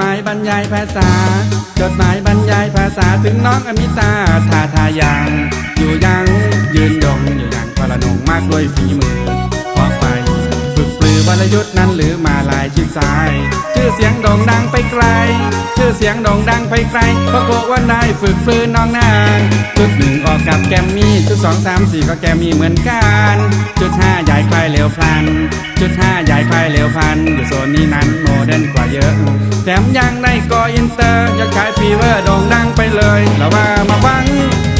รรยายภาษา จดหมายบรรยายภาษาถึงน้องอมิตาทาทายัง อยู่ยังยืนยงอยู่ยังพลนงมากด้วยฝีมือออกไป ฝึกปลือวรยุทธ์นั้นหรือมาลายชิดซ้าย ชื่อเสียงโด่งดังไปไกล ชื่อเสียงโด่งดังไปไกลเพราะโกะวันได้ฝึกปลือน้องนางจุดหนึ่งออกกับแกมมี่จุดสองสามสี่ก็แกมมี่เหมือนกัน จุดห้าใหญ่คลายเร็วพลัน จุดห้าใหญ่คลายเร็วพันอยู่โซนนี้นั้นโมเดิร์นกว่าเยอะ แถมยังได้กออินเตอร์ยอดขายฟีเวอร์โด่งดังไปเลยแล้วว่ามาฟัง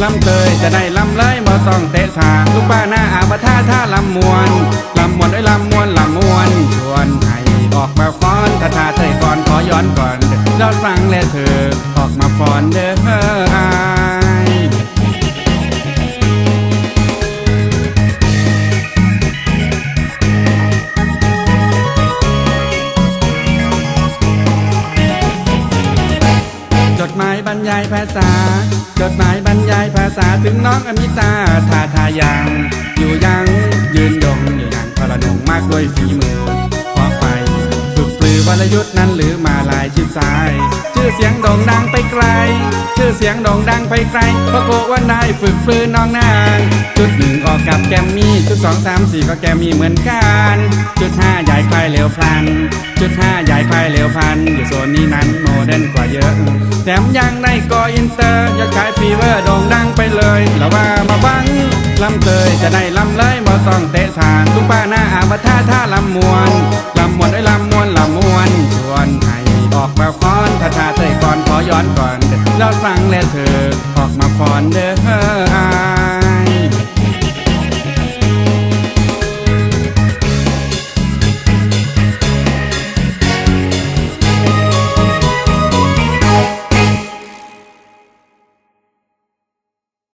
ลำเตยจะได้ลำเลยมาต้องเตะทางลูกป้าหน้าอาบท่าท่าลำมวนลำมวนไอ้ยลำมวนลำมวนชวนให้ออกมาฟ้อนท่าท่าเธอก่อนขอย้อนก่อนยอดฟังและเธอออกมาฟ้อนเด้อายบรรยายภาษา จดหมายบรรยายภาษาถึงน้องอมิตาทาทายัง อยู่ยังยืนยงอยู่ยังพลนงมากด้วยฝีมือ รยุทธ์นั้นหรือมาลายชิดซ้าย ชื่อเสียงโด่งดังไปไกล ชื่อเสียงโด่งดังไปไกลเพราะโกะวันได้ฝึกปลือน้องนาง จุดหนึ่งออกกับแกมมี่จุดสองสามสี่ก็แกมมี่เหมือนกัน จุดห้าใหญ่คลายเร็วพลัน จุดห้าใหญ่คลายเร็วพัน อยู่โซนนี้นั้นโมเดิร์นกว่าเยอะแถมยังได้กออินเตอร์ยอดขายฟีเวอร์โด่งดังไปเลยแล้วว่ามาฟังลำเตยจะได้ลำเลยมาต้องเตะทางลูกป้าหน้าอาบท่าท่าลำมวน เราสั่งและเธอออกมาฟอนเด้อ